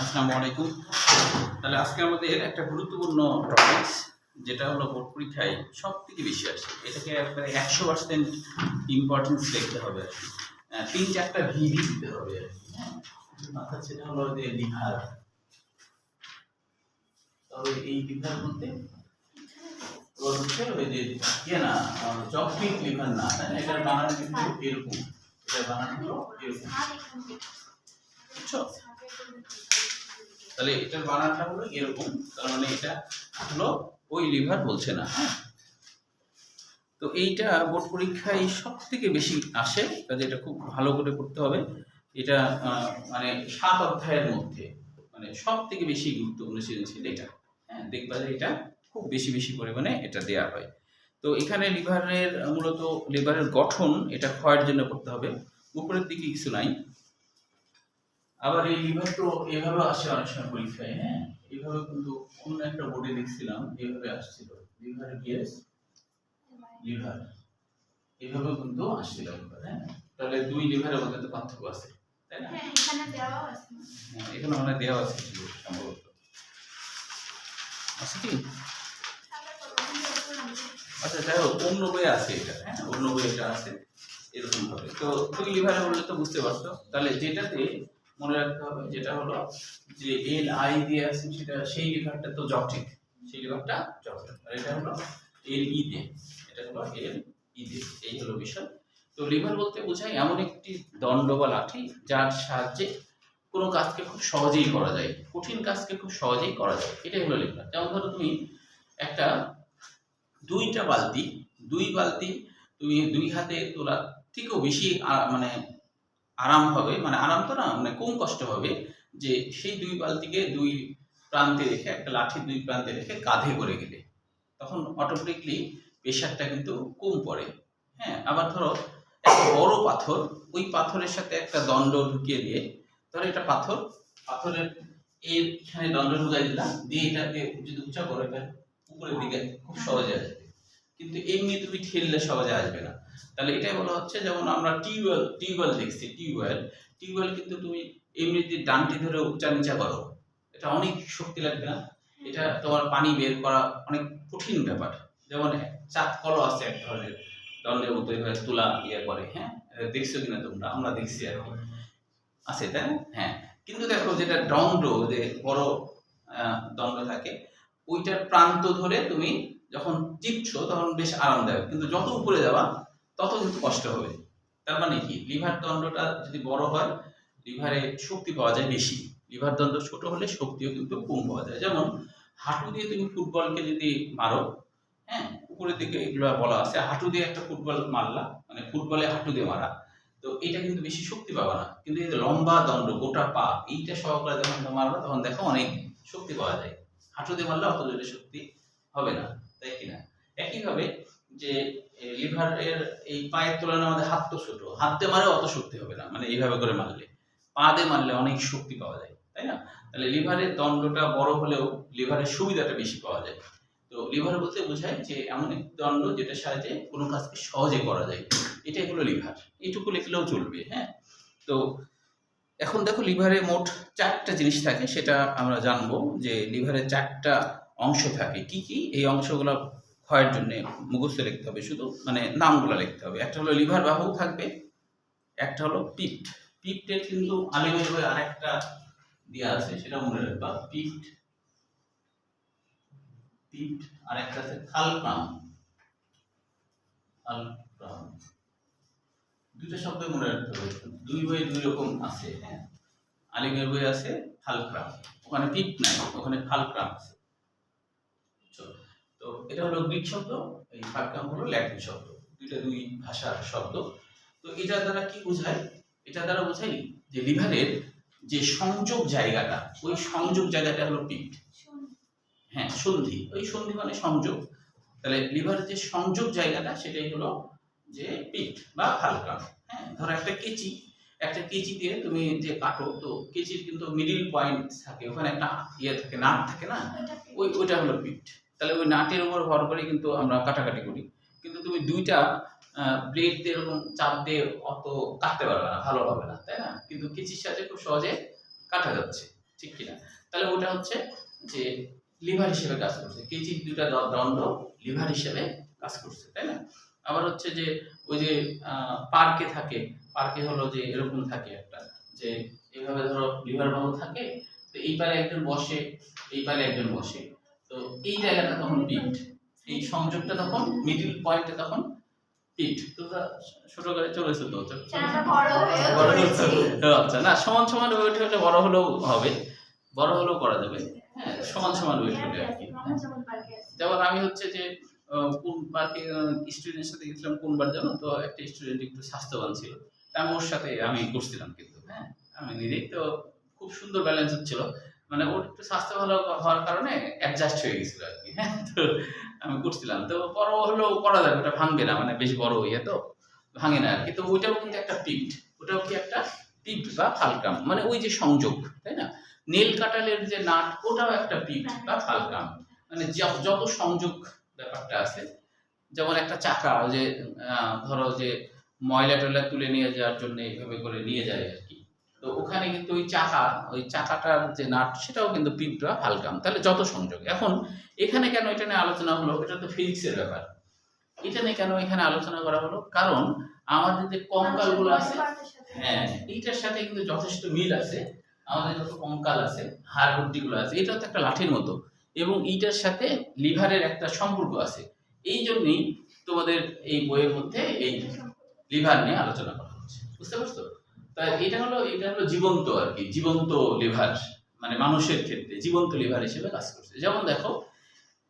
আসসালামু আলাইকুম। তাহলে আজকে আমাদের একটা গুরুত্বপূর্ণ টপিকস যেটা হলো বোর্ড পরীক্ষায় সব থেকে বেশি আসে। এটাকে একবারে একশো পার্সেন্ট ইম্পর্টেন্স দেখতে হবে আর কি। তিন চারটা ভিডি দিতে হবে আর কি। অর্থাৎ সেটা হলো যে লিভার তবে এই লিভার বলতে হচ্ছে ওই যে ইয়ে না চকপিক লিভার না? এটার বানান কিন্তু এরকম। এটার বানান এরকম। বুঝছ? তাহলে এটার বানানটা হলো এরকম, তার মানে এটা হলো ওই লিভার বলছে না হ্যাঁ? তো এইটা বোর্ড পরীক্ষায় সব থেকে বেশি আসে, কাজে এটা খুব ভালো করে করতে হবে। এটা মানে সাত অধ্যায়ের মধ্যে মানে সব থেকে বেশি গুরুত্বপূর্ণ সৃজনশীল এটা হ্যাঁ দেখবা যে এটা খুব বেশি বেশি পরিমাণে এটা দেয়া হয়। তো এখানে লিভারের মূলত লিভারের গঠন এটা ক্ষয়ের জন্য করতে হবে। উপরের দিকে কিছু নাই। আবার এই লিভার তো এভাবে আসে অনেক সময় পরীক্ষায় হ্যাঁ? এভাবে কিন্তু অন্য একটা বোর্ডে দেখছিলাম এভাবে আসছিল। Liver gas liver. এভাবে কিন্তু আসছিল একবার হ্যাঁ? তাহলে দুই লিভারের মধ্যে তো পার্থক্য আছে তাই না? হ্যাঁ এখানে দেওয়া আছে। হ্যাঁ, এখানে মানে দেওয়া আছে সম্ভবত। আছে কি? আচ্ছা যাই হোক অন্য বইয়ে আছে এটা হ্যাঁ? অন্য এটা আছে এরকম ভাবে। তো দুই লিভারে বললে তো বুঝতে পারছ। তাহলে যেটাতে মনে রাখতে হবে, যেটা হলো যে এল আই দিয়ে আছে সেটা, সেই লিভারটা তো জটিক সেই লিভারটা জটিক আর এটা হলো এল ই দে এটা হলো এল ই দে এই হলো বিষয়। তো লিভার বলতে বোঝায় এমন একটি দণ্ড বা লাঠি যার সাহায্যে কোনো কাজকে খুব সহজেই করা যায়, কঠিন কাজকে খুব সহজেই করা যায়। এটাই হলো লিভার। যেমন ধরো তুমি একটা দুইটা বালতি, দুই বালতি তুমি দুই হাতে তোলা, থেকেও বেশি মানে আরাম হবে মানে আরাম তো না মানে কম কষ্ট হবে যে সেই দুই বালতিকে দুই প্রান্তে রেখে, একটা লাঠি দুই প্রান্তে রেখে কাঁধে করে গেলে। তখন অটোমেটিকলি প্রেশারটা কিন্তু কম পড়ে। হ্যাঁ আবার ধরো একটা বড় পাথর, ওই পাথরের সাথে একটা দণ্ড ঢুকিয়ে দিয়ে, ধরো এটা পাথর, পাথরের এর এখানে দণ্ড ঢুকাই দিলাম, দিয়ে এটাকে যদি উঁচা করে, এটা উপরের দিকে খুব সহজে আসবে। কিন্তু এমনি তুমি ঠেললে সহজে আসবে না। তাহলে এটাই বলা হচ্ছে যেমন আমরা টিউবওয়েল টিউবওয়েল দেখছি টিউবওয়েল। টিউবওয়েল কিন্তু তুমি এমনি যদি ডানটি ধরে উচ্চা নিচা করো এটা অনেক শক্তি লাগবে না? এটা তোমার পানি বের করা অনেক কঠিন ব্যাপার। যেমন চাপ কলও আছে এক ধরনের দণ্ডের মতো এভাবে তুলা ইয়ে করে হ্যাঁ? দেখছ কিনা তোমরা? আমরা দেখছি আর কি আছে তাই না? হ্যাঁ। কিন্তু দেখো যেটা দণ্ড যে বড় দণ্ড থাকে ওইটার প্রান্ত ধরে তুমি যখন টিপছো তখন বেশ আরামদায়ক। কিন্তু যত উপরে যাবা তত কিন্তু কষ্ট হবে। তার মানে কি? লিভার দণ্ডটা যদি বড় হয়, লিভারে শক্তি পাওয়া যায় বেশি। লিভার দণ্ড ছোট হলে শক্তিও কিন্তু কম পাওয়া যায়। যেমন হাঁটু দিয়ে তুমি ফুটবলকে যদি মারো হ্যাঁ উপরের দিকে এগুলো বলা আছে, হাঁটু দিয়ে একটা ফুটবল মারলা মানে ফুটবলে হাঁটু দিয়ে মারা, তো এটা কিন্তু বেশি শক্তি পাবা না। কিন্তু এই লম্বা দণ্ড, গোটা পা, এইটা সহকারে যখন মারবা, তখন দেখো অনেক শক্তি পাওয়া যায়। হাঁটু দিয়ে মারলে অত জোরে শক্তি হবে না, তাই কিনা? একইভাবে যে লিভারের এই পায়ের তুলনায় আমাদের হাত তো ছোট। হাত মারে অত শক্তি হবে না মানে এইভাবে করে মারলে। পা দিয়ে মারলে অনেক শক্তি পাওয়া যায়, তাই না? তাহলে লিভারের দণ্ডটা বড় হলেও লিভারের সুবিধাটা বেশি পাওয়া যায়। তো লিভার বলতে বোঝায় যে এমন একটি দণ্ড যেটা সাহায্যে কোনো কাজকে সহজে করা যায়। এটাই হলো লিভার এইটুকু লিখলেও চলবে হ্যাঁ? তো এখন দেখো লিভারে মোট চারটা জিনিস থাকে, সেটা আমরা জানব যে লিভারে চারটা অংশ থাকে। কি কি? এই অংশগুলো ক্ষয়ের জন্য মুখস্থ লিখতে হবে, শুধু মানে নামগুলো লিখতে হবে। একটা হলো লিভার বাহু থাকবে, একটা হলো পিট পিপ্টের কিন্তু আলিমের বই আরেকটা দেওয়া আছে, সেটা মনে রাখবা পিট পিট আর একটা আছে থালক্রাম থালক্রাম দুইটা শব্দ মনে রাখতে হবে, দুই বই দুই রকম আছে হ্যাঁ। আলিমের বই আছে থালক্রাম ওখানে পিট নাই, ওখানে থালক্রাম আছে? তো এটা হলো গ্রিক শব্দ এই থালক্রাম হলো ল্যাটিন শব্দ দুইটা দুই ভাষার শব্দ। তো এটা দ্বারা কি বোঝায়? এটা দ্বারা বোঝাই যে লিভারের যে সংযোগ জায়গাটা ওই সংযোগ জায়গাটা হলো পিট হ্যাঁ সন্ধি। ওই সন্ধি মানে সংযোগ। তাহলে লিভারের যে সংযোগ জায়গাটা সেটাই হলো যে পিট বা হালকা। হ্যাঁ ধরো একটা কেচি। একটা কেচি দিয়ে তুমি যে কাটো তো কেচির কিন্তু মিডিল পয়েন্ট থাকে ওখানে একটা ইয়ে থাকে নাট থাকে না? ওই ওইটা হলো পিট তাহলে ওই নাটের উপর ভর করে কিন্তু আমরা কাটাকাটি করি। কিন্তু তুমি দুইটা ব্লেড দিয়ে এরকম চাপ দিয়ে অত কাটতে পারবে না, ভালো হবে না, তাই না? কিন্তু কেচির সাথে খুব সহজে কাটা যাচ্ছে, ঠিক কিনা? তাহলে ওটা হচ্ছে যে লিভার হিসেবে কাজ করছে। কেচির দুটা দ- দণ্ড লিভার হিসেবে কাজ করছে, তাই না? আবার হচ্ছে যে ওই যে পার্কে থাকে, পার্কে হলো যে এরকম থাকে একটা, যে এভাবে ধরো লিভার বাহু থাকে, তো এই পারে একজন বসে, এই পারে একজন বসে। তো এই জায়গাটা তখন পিঠ এই সংযোগটা তখন মিডিল পয়েন্টে তখন পিঠ তোমরা ছোট করে চলেছো তো। বড় আচ্ছা না সমান সমান ওয়েট হলে বড় হলেও হবে। বড় হলেও করা যাবে। হ্যাঁ সমান সমান ওয়েট হলে আর কি। যেমন আমি হচ্ছে যে কোন পার্কে স্টুডেন্টের সাথে গেছিলাম কোনবার জানো তো? একটা স্টুডেন্ট একটু স্বাস্থ্যবান ছিল। তা আমি ওর সাথে আমি করছিলাম কিন্তু হ্যাঁ। আমি নিজেই তো খুব সুন্দর ব্যালেন্স হচ্ছিল। মানে ওর একটু স্বাস্থ্য ভালো হওয়ার কারণে অ্যাডজাস্ট হয়ে গেছিল আর কি হ্যাঁ? তো আমি করছিলাম। তো বড় হলেও করা যাবে ওটা ভাঙবে না মানে বেশ বড় ইয়ে তো ভাঙে না আর কি তো ওইটাও কিন্তু একটা পিঠ ওটাও কি একটা পিঠ বা ফালকাম মানে ওই যে সংযোগ তাই না? নেল কাটালের যে নাট ওটাও একটা পিঠ বা ফালকাম। মানে যত সংযোগ ব্যাপারটা আছে যেমন একটা চাকা ওই যে আহ, ধরো যে ময়লা টয়লা তুলে নিয়ে যাওয়ার জন্য এইভাবে করে নিয়ে যায় আর কি তো ওখানে কিন্তু ওই চাকা ওই চাকাটার যে নাট সেটাও কিন্তু বা হালকাম তাহলে যত সংযোগ। এখন এখানে কেন এটা নিয়ে আলোচনা হলো? এটা তো ফিজিক্সের ব্যাপার। এটা নিয়ে কেন এখানে আলোচনা করা হলো? কারণ আমাদের যে কঙ্কালগুলো আছে হ্যাঁ এইটার সাথে কিন্তু যথেষ্ট মিল আছে। আমাদের যত কঙ্কাল আছে হাড়গুলো আছে এটাও তো একটা লাঠির মতো। এবং এইটার সাথে লিভারের একটা সম্পর্ক আছে। এই জন্যই তোমাদের এই বইয়ের মধ্যে এই লিভার নিয়ে আলোচনা করা হচ্ছে। বুঝতে পারছ? তাই এটা হলো এটা হলো জীবন্ত আর কি জীবন্ত লিভার মানে মানুষের ক্ষেত্রে জীবন্ত লিভার হিসেবে কাজ করছে। যেমন দেখো,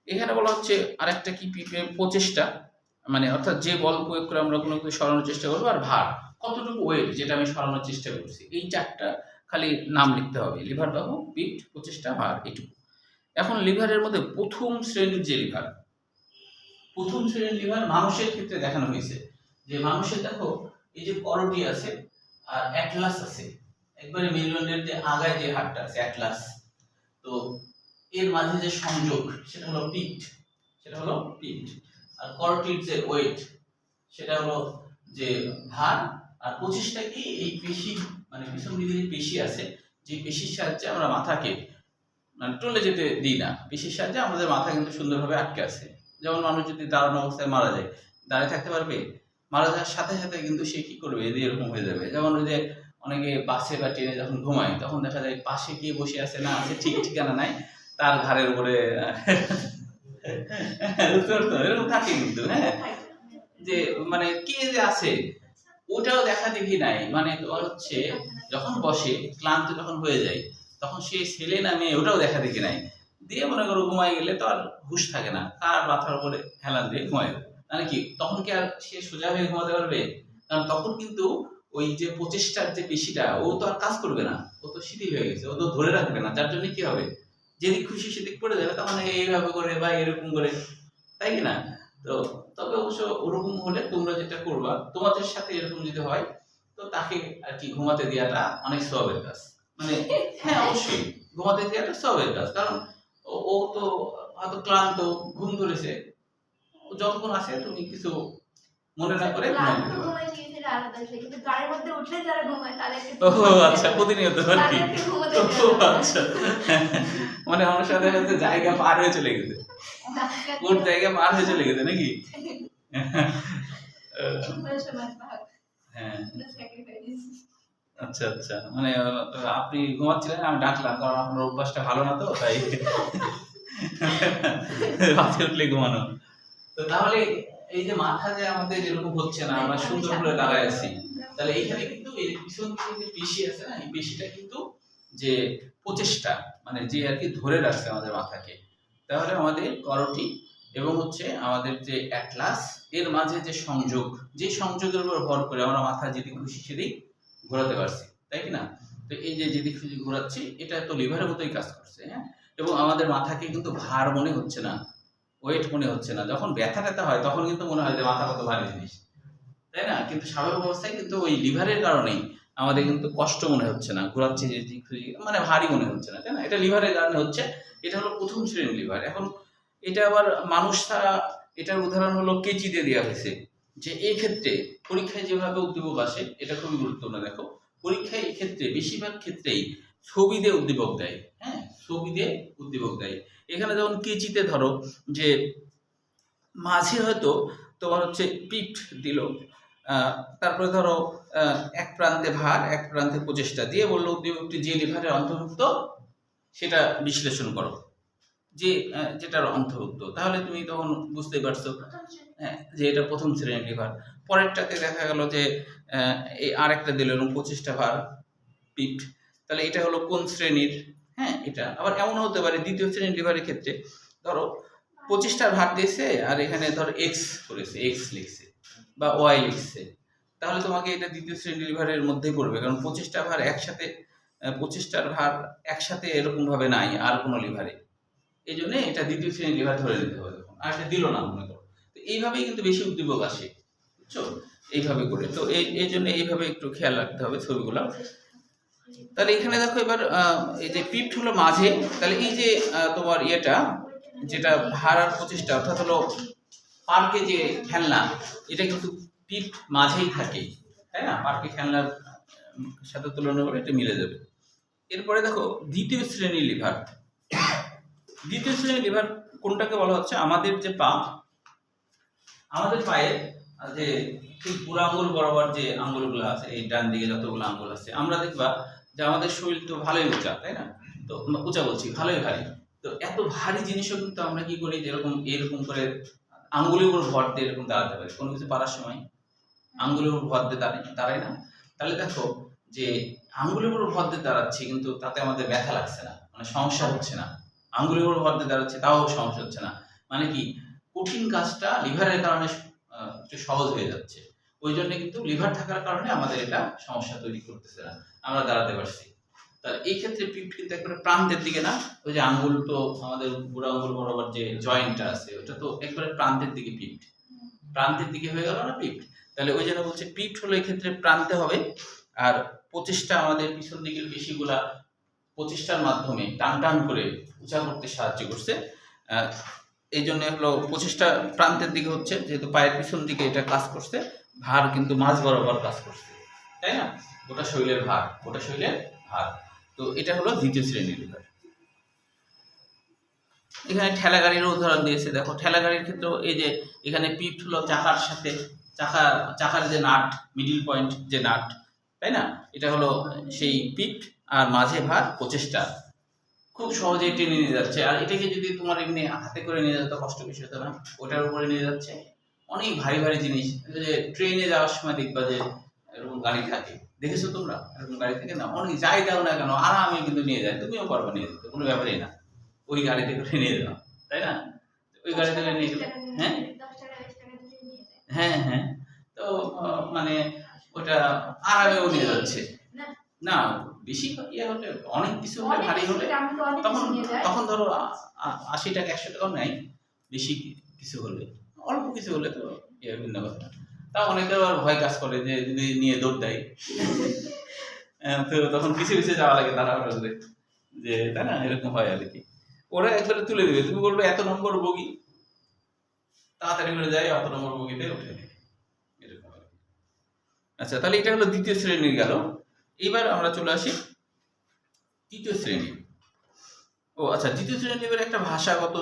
এখানে বলা হচ্ছে আরেকটা কি পি- প্রচেষ্টা মানে অর্থাৎ যে বল প্রয়োগ করে আমরা কোনো কিছু সরানোর চেষ্টা করব আর ভার, কতটুকু ওয়েট যেটা আমি সরানোর চেষ্টা করছি, এই চারটা খালি নাম লিখতে হবে লিভার বাহু পিঠ, প্রচেষ্টা, ভার, এইটুকু। এখন লিভারের মধ্যে প্রথম শ্রেণির যে লিভার প্রথম শ্রেণির লিভার মানুষের ক্ষেত্রে দেখানো হয়েছে। যে মানুষের, দেখো, এই যে করটি আছে আর অ্যাটলাস আছে। একবারে মেরুদণ্ডের যে আগায় যে হাড়টা আছে অ্যাটলাস তো এর মাঝে যে সংযোগ, সেটা হলো পিঠ সেটা হলো পিঠ আর করটির যে ওয়েট সেটা হলো যে ভার। আর পঁচিশটা কি এই পেশি মানে পিছন দিকে পেশি আছে, যে পেশির সাহায্যে আমরা মাথাকে মানে টলে যেতে দিই না। পেশির সাহায্যে আমাদের মাথা কিন্তু সুন্দরভাবে আটকে আছে। যেমন মানুষ যদি দাঁড়ানো অবস্থায় মারা যায়, দাঁড়িয়ে থাকতে পারবে? মারা যাওয়ার সাথে সাথে কিন্তু সে কি করবে? এদের এরকম হয়ে যাবে। যেমন ওই যে অনেকে বাসে বা ট্রেনে যখন ঘুমায়, তখন দেখা যায় পাশে কে বসে আছে না আছে ঠিক ঠিকানা নাই, তার ঘাড়ের উপরে বুঝতে এরকম থাকে কিন্তু হ্যাঁ? যে মানে কে যে আছে, ওটাও দেখা দেখি নাই। মানে তোমার হচ্ছে যখন বসে, ক্লান্ত যখন হয়ে যায়, তখন সে ছেলে না মেয়ে ওটাও দেখা দেখি নাই। দিয়ে মনে করো ঘুমাই গেলে তো আর হুশ থাকে না, তার মাথার উপরে হেলান দিয়ে ঘুমায়। মানে কি? তখন কি আর সে সোজা হয়ে ঘুমাতে পারবে? কারণ তখন কিন্তু ওই যে প্রচেষ্টার যে পেশিটা, ও তো আর কাজ করবে না। ও তো শিথিল হয়ে গেছে। ও তো ধরে রাখবে না। যার জন্য কি হবে? যেদিক খুশি সেদিক পড়ে যাবে। তখন এইভাবে করে বা এরকম করে। তাই কি না? তো তবে অবশ্য ওরকম হলে তোমরা যেটা করবা, তোমাদের সাথে এরকম যদি হয়, তো তাকে আর কি ঘুমাতে দেওয়াটা অনেক সবের কাজ। মানে হ্যাঁ অবশ্যই। ঘুমাতে দেওয়াটা সবের কাজ। কারণ ও- তো হয়তো ক্লান্ত, ঘুম ধরেছে। যতক্ষণ আসে তুমি কিছু মনে না করে আচ্ছা প্রতিনিয়ত আর কি। আচ্ছা। মানে আমার সাথে সাথে জায়গা পার হয়ে চলে গেছে। জায়গা পার হয়ে চলে গেছে নাকি? হ্যাঁ। আচ্ছা আচ্ছা। মানে আপনি ঘুমাচ্ছিলেন আমি ডাকলাম কারণ আপনার অভ্যাসটা ভালো না তো তাই। রাতে উঠলে ঘুমানো। তো তাহলে এই যে মাথা যে আমাদের এরকম হচ্ছে না আমরা সুন্দর করে দাঁড়ায় আছি তাহলে এইখানে কিন্তু এই পিছন যে পেশি আছে না এই পেশিটা কিন্তু যে প্রচেষ্টা মানে যে আর কি ধরে রাখছে আমাদের মাথাকে তাহলে আমাদের করটি এবং হচ্ছে আমাদের যে অ্যাটলাস এর মাঝে যে সংযোগ যে সংযোগের উপর ভর করে আমরা মাথা যেদিক খুশি সেদিক ঘোরাতে পারছি তাই কি না? তো এই যে যেদিক খুশি ঘোরাচ্ছি এটা তো লিভারের মতোই কাজ করছে হ্যাঁ? এবং আমাদের মাথাকে কিন্তু ভার মনে হচ্ছে না ওয়েট মনে হচ্ছে না। যখন ব্যথা ট্যাথা হয়, তখন কিন্তু মনে হয় যে মাথা কত ভারী জিনিস। তাই না? কিন্তু স্বাভাবিক অবস্থায় কিন্তু ওই লিভারের কারণেই আমাদের কিন্তু কষ্ট মনে হচ্ছে না। ঘোরাচ্ছে যে মানে ভারী মনে হচ্ছে না, তাই না? এটা লিভারের কারণে হচ্ছে। এটা হলো প্রথম শ্রেণির লিভার। এখন এটা আবার মানুষ ছাড়া এটার উদাহরণ হলো কেচি দিয়ে দেওয়া হয়েছে। যে এই ক্ষেত্রে পরীক্ষায় যেভাবে উদ্দীপক আসে, এটা খুবই গুরুত্বপূর্ণ। দেখো, পরীক্ষায় এই ক্ষেত্রে বেশিরভাগ ক্ষেত্রেই ছবি দিয়ে উদ্দীপক দেয়। হ্যাঁ? ছবি দিয়ে উদ্দীপক দেয়। এখানে যেমন কেচিতে ধরো যে মাঝে হয়তো তোমার হচ্ছে পিঠ দিল তারপরে ধরো এক প্রান্তে ভার এক প্রান্তে প্রচেষ্টা দিয়ে বলল উদ্দীপকটি যে লিভারের অন্তর্ভুক্ত সেটা বিশ্লেষণ করো। যে যেটার অন্তর্ভুক্ত। তাহলে তুমি তখন বুঝতে পারছ হ্যাঁ, যে এটা প্রথম শ্রেণির লিভার। পরেরটাতে দেখা গেল যে এই আরেকটা দিল এরকম পঁচিশটা ভার পিঠ। তাহলে এটা হলো কোন শ্রেণির হ্যাঁ এটা। আবার এমন হতে পারে, দ্বিতীয় শ্রেণির লিভারের ক্ষেত্রে। ধরো, পঁচিশটার ভার দিয়েছে, আর এখানে ধরো এক্স করেছে এক্স লিখছে, বা ওয়াই লিখছে। তাহলে তোমাকে এটা দ্বিতীয় শ্রেণির লিভারের মধ্যেই পড়বে, কারণ পঁচিশটা ভার একসাথে পঁচিশটার ভার একসাথে এরকম ভাবে নাই, আর কোনো লিভারে এই জন্য এটা দ্বিতীয় শ্রেণির লিভার ধরে নিতে হবে আর এটা দিল না, মনে করো। তো এইভাবেই কিন্তু বেশি উদ্দীপক আসে, বুঝছ? এইভাবে করে। তো এই এই জন্য এইভাবে একটু খেয়াল রাখতে হবে ছবিগুলো। তাহলে এখানে দেখো এবার এই যে পিঠ হলো মাঝে, তাহলে এই যে তোমার ইয়েটা, যেটা ভার আর প্রচেষ্টা, অর্থাৎ হলো পার্কে যে খেলনা, এটা কিন্তু পিঠ মাঝেই থাকে, তাই না? পার্কে খেলনার সাথে তুলনা করে এটা মিলে যাবে। এরপরে দেখো, দ্বিতীয় শ্রেণির লিভার। দ্বিতীয় শ্রেণির লিভার কোনটাকে বলা হচ্ছে? আমাদের যে পা, আমাদের পায়ে, যে ঠিক বুড়ো আঙ্গুল বরাবর যে আঙ্গুলগুলো আছে, এই ডান দিকে যতগুলো আঙ্গুল আছে, আমরা দেখবা যে আমাদের শরীর তো ভালোই উঁচা, তাই না? তো উঁচা বলছি, ভালোই ভারী। তো এত ভারী জিনিসও কিন্তু আমরা কি করি যেরকম এরকম করে আঙ্গুলের উপর ভর দিয়ে এরকম দাঁড়াতে পারি। কোনো কিছু পারার সময় আঙ্গুলের উপর ভর দিয়ে দাঁড়াই দাঁড়াই না? তাহলে দেখো যে আঙ্গুলের উপর ভর দিয়ে দাঁড়াচ্ছি কিন্তু তাতে আমাদের ব্যথা লাগছে না মানে সমস্যা হচ্ছে না। আঙ্গুলের উপর ভর দিয়ে দাঁড়াচ্ছে, তাও সমস্যা হচ্ছে না। মানে কি? কঠিন কাজটা লিভারের কারণে একটু সহজ হয়ে যাচ্ছে। ওই জন্য কিন্তু লিভার থাকার কারণে আমাদের এটা সমস্যা তৈরি করতেছে না। আমরা দাঁড়াতে পারছি। তাহলে এই ক্ষেত্রে পিঠ কিন্তু একবারে প্রান্তের দিকে না, ওই যে আঙ্গুল তো আমাদের বুড়া আঙ্গুল বরাবর যে জয়েন্টটা আছে, ওটা তো একবারে প্রান্তের দিকে পিঠ প্রান্তের দিকে হয়ে গেল না পিঠ তাহলে ওই জন্য বলছে পিঠ হলো এক্ষেত্রে প্রান্তে হবে, আর প্রচেষ্টা আমাদের পিছন দিকের পেশিগুলা প্রচেষ্টার মাধ্যমে টান টান করে উঁচা করতে সাহায্য করছে। এই জন্য হলো প্রচেষ্টা প্রান্তের দিকে হচ্ছে, যেহেতু পায়ের পিছন দিকে এটা কাজ করছে। ভার কিন্তু মাঝ বরাবর কাজ করছে, তাই না? গোটা শরীরের ভার, গোটা শরীরের ভার। তো এটা হলো দ্বিতীয় শ্রেণির লিভার এখানে ঠেলা গাড়ির উদাহরণ দিয়েছে, দেখো ঠেলা গাড়ির ক্ষেত্রেও এই যে এখানে পিঠ হলো চাকার সাথে, চাকা, চাকার যে নাট মিডিল পয়েন্ট যে নাট, তাই না? এটা হলো সেই পিঠ আর মাঝে ভার প্রচেষ্টা। খুব সহজেই টেনে নিয়ে যাচ্ছে। আর এটাকে যদি তোমার এমনি হাতে করে নিয়ে যেত কষ্ট বেশি হতো না। ওটার উপরে নিয়ে যাচ্ছে। অনেক ভারী ভারী জিনিস। যে ট্রেনে যাওয়ার সময় দেখবা যে এরকম গাড়ি থাকে। দেখেছ তোমরা? এরকম গাড়ি থেকে না? অনেক যাই দাও না কেন? আরামে কিন্তু নিয়ে যায়। তুমিও পারবে নিয়ে যেতে কোনো ব্যাপারই না। ওই গাড়িতে করে নিয়ে যাও। তাই না? ওই গাড়িতে করে নিয়ে হ্যাঁ? হ্যাঁ হ্যাঁ। তো মানে ওটা আরামেও নিয়ে যাচ্ছে। না। বেশি ইয়ে হলে অনেক কিছু হলে ভারী হলে তখন তখন ধরো আশি টাকা একশো টাকাও নেয় বেশি কিছু হলে। অল্প কিছু হলে তো ইয়ে ভিন্ন কথা। তা অনেকে আবার ভয় কাজ করে যে যদি নিয়ে দৌড় দেয়। তো তখন কিছু কিছু যাওয়া লাগে তারা করে যে তাই না এরকম হয় আর কি। ওরা একবারে তুলে দেবে। তুমি বলবে এত নম্বর বগি? তাড়াতাড়ি করে যায় অত নম্বর বগিতে উঠে এরকম আচ্ছা তাহলে এটা হলো দ্বিতীয় শ্রেণির গেল। এবার আমরা চলে আসি তৃতীয় শ্রেণি। ও আচ্ছা দ্বিতীয় শ্রেণির একটা ভাষাগত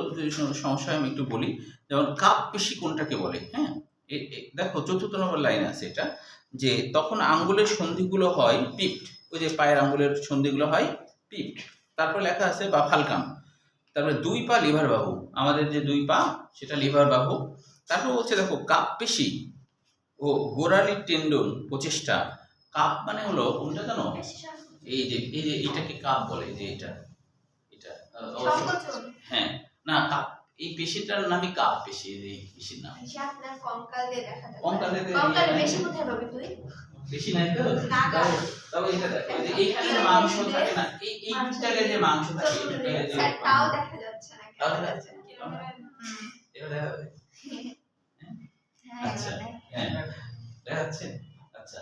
সমস্যা হয় আমি একটু বলি। যেমন কাপ পেশি কোনটাকে বলে হ্যাঁ? দেখো চতুর্থ নম্বর লাইন আছে এটা যে তখন আঙ্গুলের সন্ধিগুলো হয় পিপ্ট ওই যে পায়ের আঙ্গুলের সন্ধিগুলো হয় পিপ্ট তারপর লেখা আছে বা ফালকাম তারপরে দুই পা লিভার বাহু আমাদের যে দুই পা সেটা লিভার বাহু তারপর বলছে দেখো কাপ পেশি ও গোড়ালির টেন্ডন প্রচেষ্টা কাপ মানে হলো কোনটা জানো? এই যে এই যে এটাকে কাপ বলে যে এটা এটা হ্যাঁ না কাপ এই পেশিটার নামই কাপ পেশি এই পেশির নাম। আপনার কঙ্কালে দেখা যায় কঙ্কালে কঙ্কালে বেশি কোথায় পাবে তুই? বেশি নাই তো? তবে- এটা দেখো এই যে এইখানে মাংস থাকে না এই এই জায়গায় যে মাংস থাকে তাও দেখা যাচ্ছে না তাও দেখা যাচ্ছে? এটা দেখা যাবে। আচ্ছা হ্যাঁ দেখা যাচ্ছে? আচ্ছা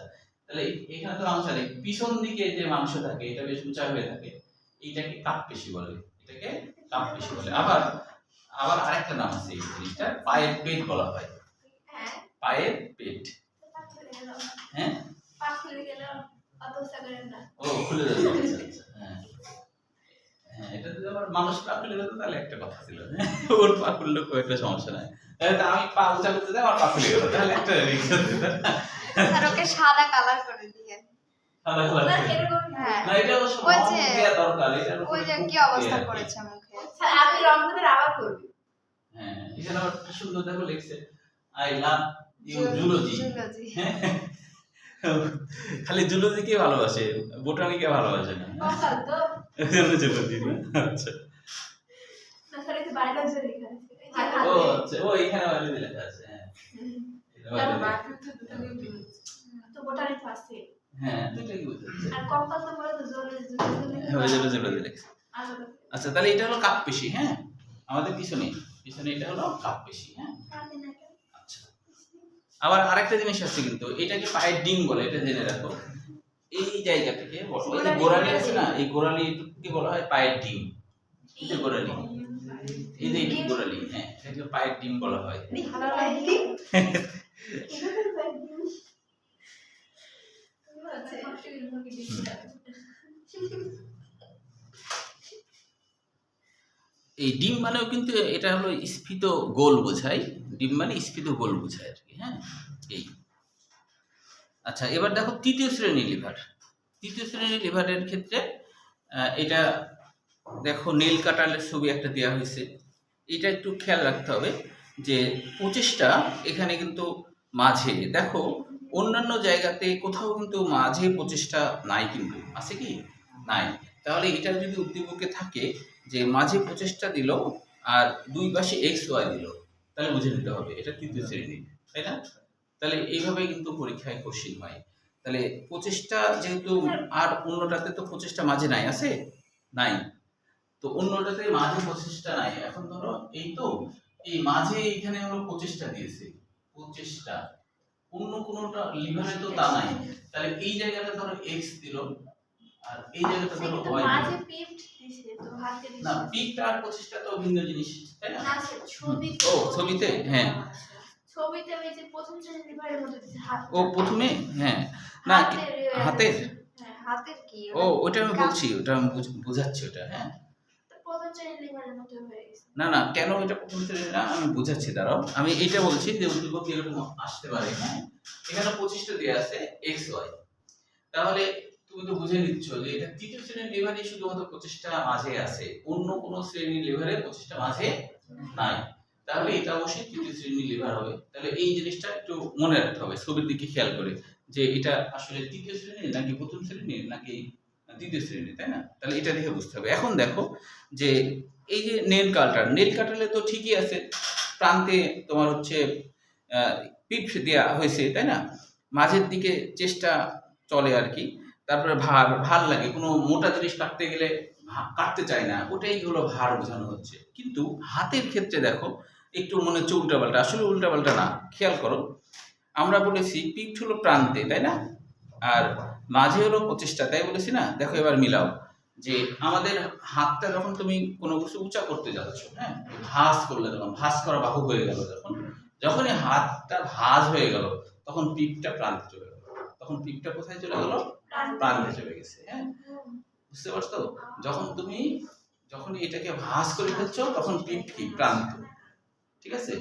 তাহলে এখানে তো মাংস নেই। পিছন দিকে যে মাংস থাকে এটা বেশ উঁচা হয়ে থাকে এইটাকে কাপ পেশি বলে। এটাকে কাপ পেশি বলে। আবার আবার আরেকটা নাম আছে এই জিনিসটা পায়ের পেট বলা হয়। হ্যাঁ। পায়ের পেট। পা খুলে গেল হ্যাঁ? পা খুলে গেল অত উঁচা করেন না। ও খুলে যাবে মানুষ পা খুলে যেত তাহলে একটা কথা ছিল? ওর পা খুললে খুব একটা সমস্যা নাই। তাহলে আমি পা উঁচা করতে যাই আমার পা খুলে গেল তাহলে একটা রিক্স হতো তাই না? স্যার ওকে সাদা কালার করে দিয়ে। সাদা কালার ওনার করে। এরকম হ্যাঁ। না এটা অবশ্য দরকার এটার ওই যে কি অবস্থা। করেছে মুখে স্যার আপনি রংধনুর আবার করবেন। হ্যাঁ এখানে আবার কি সুন্দর দেখো লিখছে I love you zoology. Zoology. খালি জুলজি কে ভালোবাসে বোটানিকে ভালোবাসে না। জুলজি আচ্ছা। না লেখা ও আচ্ছা ও এখানে বায়োলজি লেখা আছে হ্যাঁ। তো হ্যাঁ কি বুঝতে পারছি। আর কপাল তো বলে তো হ্যাঁ, জন্য জুলজি লেখছে। আচ্ছা তাহলে এটা হলো কাপ পেশি হ্যাঁ? আমাদের পিছনে পিছনে এটা হলো কাপ পেশি হ্যাঁ? আচ্ছা। আবার আরেকটা জিনিস আছে কিন্তু এটাকে পায়ের ডিম বলে এটা জেনে রাখো। এই জায়গাটাকে এই যে গোড়ালি আছে না এই গোড়ালিকে বলা হয় পায়ের ডিম। এই যে গোড়ালি। এই যে এটি গোড়ালি হ্যাঁ এটাকে পায়ের ডিম বলা হয় ভালো লাগে এই ডিম মানেও কিন্তু এটা হলো স্ফীত গোল বোঝায় ডিম মানে স্ফীত গোল বোঝায় আর কি হ্যাঁ? এই। আচ্ছা এবার দেখো তৃতীয় শ্রেণি লিভার। তৃতীয় শ্রেণির লিভারের ক্ষেত্রে এটা দেখো নীল কাটালের ছবি একটা দেওয়া হয়েছে। এটা একটু খেয়াল রাখতে হবে যে পঁচিশটা এখানে কিন্তু মাঝে, দেখো অন্যান্য জায়গাতে কোথাও কিন্তু মাঝে পঁচিশটা নাই কিন্তু, আছে কি? নাই। তাহলে এটা যদি উদ্দীপকে থাকে যে মাঝে পঁচিশটা দিল আর দুই পাশে এক্স ওয়াই দিল, তাহলে বুঝে নিতে হবে, এটা তৃতীয় শ্রেণি, তাই না? তাহলে এইভাবে কিন্তু পরীক্ষায় কোশ্চিন হয়। তাহলে পঁচিশটা যেহেতু আর অন্যটাতে তো পঁচিশটা মাঝে নাই, আছে? নাই। তো অন্যটাতে মাঝে পঁচিশটা নাই। এখন ধরো এই তো, এই মাঝে এখানে হলো পঁচিশটা দিয়েছে পঁচিশটা অন্য কোনোটা লিভারে তো তা নাই। তাহলে এই জায়গাটা ধরো এক্স দিল আর এই জায়গাটা ধরো ওয়াই মাঝে দিছে তো হাতে দিছে। না আর পঁচিশটা তো ভিন্ন জিনিস তাই না? না ছবিতে ও, ছবিতে? হ্যাঁ। ছবিতে ওই যে প্রথম শ্রেণির লিভারের মধ্যে দিছে হাত। ও প্রথমে? হ্যাঁ। না হাতের হাতের? হ্যাঁ হাতের কি? ও ওটা আমি বলছি ওটা আমি বুঝ- বুঝাচ্ছি ওটা হ্যাঁ। না না কেন এটা প্রথম না আমি বুঝাচ্ছি দাঁড়াও। আমি এইটা বলছি যে উদ্দীপক এরকম আসতে পারে হ্যাঁ। এখানে পঁচিশটা দেওয়া আছে এক্স ওয়াই। তাহলে তুমি তো বুঝে নিচ্ছ যে এটা তৃতীয় শ্রেণির লিভারে শুধুমাত্র পঁচিশটা মাঝে আছে। অন্য কোনো শ্রেণির লিভারে পঁচিশটা মাঝে নাই। তাহলে এটা অবশ্যই তৃতীয় শ্রেণির লিভার হবে। তাহলে এই জিনিসটা একটু মনে রাখতে হবে, ছবির দিকে খেয়াল করে, যে এটা আসলে তৃতীয় শ্রেণির নাকি প্রথম শ্রেণির নাকি তৃতীয় শ্রেণির, তাই না? তাহলে এটা দেখে বুঝতে হবে। এখন দেখো যে এই যে নেল কাটার নেল কাটালে তো ঠিকই আছে। প্রান্তে তোমার হচ্ছে পিপ দেওয়া হয়েছে, তাই না? মাঝের দিকে চেষ্টা চলে আর কি। তারপরে ভার ভার লাগে। কোনো মোটা জিনিস কাটতে গেলে কাটতে চায় না। ওটাই হলো ভার বোঝানো হচ্ছে। কিন্তু হাতের ক্ষেত্রে দেখো, একটু মনে হচ্ছে উল্টাপাল্টা। আসলে উল্টাপাল্টা না। খেয়াল করো, আমরা বলেছি পিঠ হলো প্রান্তে, তাই না? আর মাঝে হলো প্রচেষ্টা, তাই বলেছি না? দেখো এবার মিলাও, যে আমাদের হাতটা যখন তুমি কোনো কিছু উঁচা করতে যাচ্ছ হ্যাঁ? ভাঁজ করলে যখন ভাঁজ করা বাহু হয়ে গেল যখন। যখনই হাতটা ভাঁজ হয়ে গেল, তখন পিঠটা প্রান্তে চলে গেল। তখন পিঠটা কোথায় চলে গেল? প্রান্তে চলে গেছে হ্যাঁ? বুঝতে পারছ? যখন তুমি যখন এটাকে ভাঁজ করে ফেলছো, তখন পিঠ কি? প্রান্ত। ঠিক আছে?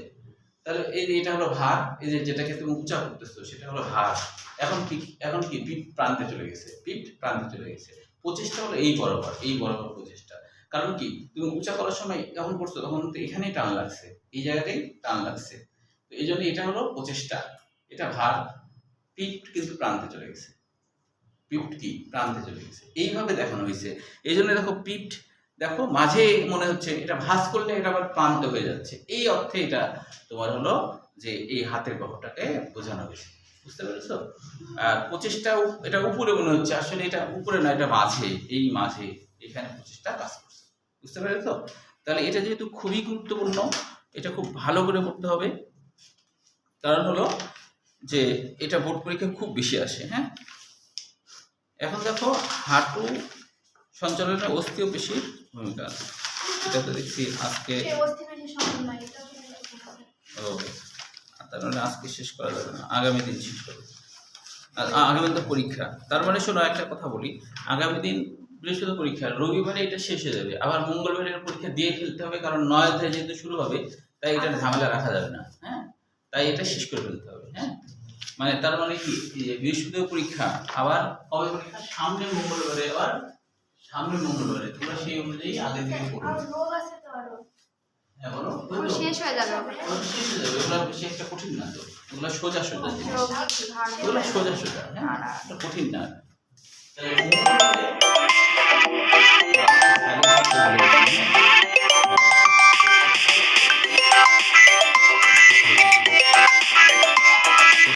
তাহলে এই যে এটা হলো ভার এই যে যেটাকে তুমি উঁচা করতেছো, সেটা হলো ভার এখন কি এখন কি? পিঠ প্রান্তে চলে গেছে। পিঠ প্রান্তে চলে গেছে। প্রচেষ্টা হলো এই বরাবর এই বরাবর প্রচেষ্টা। কারণ কি? তুমি উঁচা করার সময় যখন করছ, তখন তো এখানেই টান লাগছে, এই জায়গাতেই টান লাগছে। তো এই জন্য এটা হলো প্রচেষ্টা। এটা ভার পিঠ কিন্তু প্রান্তে চলে গেছে। পিঠ কি? প্রান্তে চলে গেছে। এইভাবে দেখানো হয়েছে। এই জন্য দেখো পিঠ দেখো মাঝে মনে হচ্ছে এটা ভাঁজ করলে এটা আবার প্রান্ত হয়ে যাচ্ছে। এই অর্থে এটা তোমার হলো যে এই হাতের বাহুটাকে বোঝানো হয়েছে। বুঝতে পেরেছ? আর পঁচিশটা এটা উপরে মনে হচ্ছে। আসলে এটা উপরে না, এটা মাঝে, এই মাঝে এখানে পঁচিশটা কাজ করছে। বুঝতে পেরেছ? তাহলে এটা যেহেতু খুবই গুরুত্বপূর্ণ, এটা খুব ভালো করে পড়তে হবে। কারণ হলো যে এটা বোর্ড পরীক্ষা খুব বেশি আসে হ্যাঁ? এখন দেখো হাঁটু সঞ্চালনে অস্থিও পেশির ভূমিকা আছে। এটা তো দেখছি আজকে এটা ও তার মানে আজকে শেষ করা যাবে না আগামী দিন শেষ করব। আগামী দিন পরীক্ষা। তার মানে শোনো একটা কথা বলি আগামী দিন বৃহস্পতিবার পরীক্ষা রবিবারে এটা শেষ হয়ে যাবে। আবার মঙ্গলবারে এর পরীক্ষা দিয়ে ফেলতে হবে কারণ নয় যেহেতু শুরু হবে তাই এটা ঝামেলা রাখা যাবে না হ্যাঁ? তাই এটা শেষ করে ফেলতে হবে হ্যাঁ? মানে তার মানে কি? বৃহস্পতিবার পরীক্ষা আবার কবে পরীক্ষা? সামনে মঙ্গলবারে আবার সামনে মঙ্গলবারে। তোমরা সেই অনুযায়ী আগের থেকে পড়বে হ্যাঁ, শেষ ওগুলো বেশি একটা কঠিন না তো। ওগুলো সোজা সোজা সোজা সোজা হ্যাঁ কঠিন না।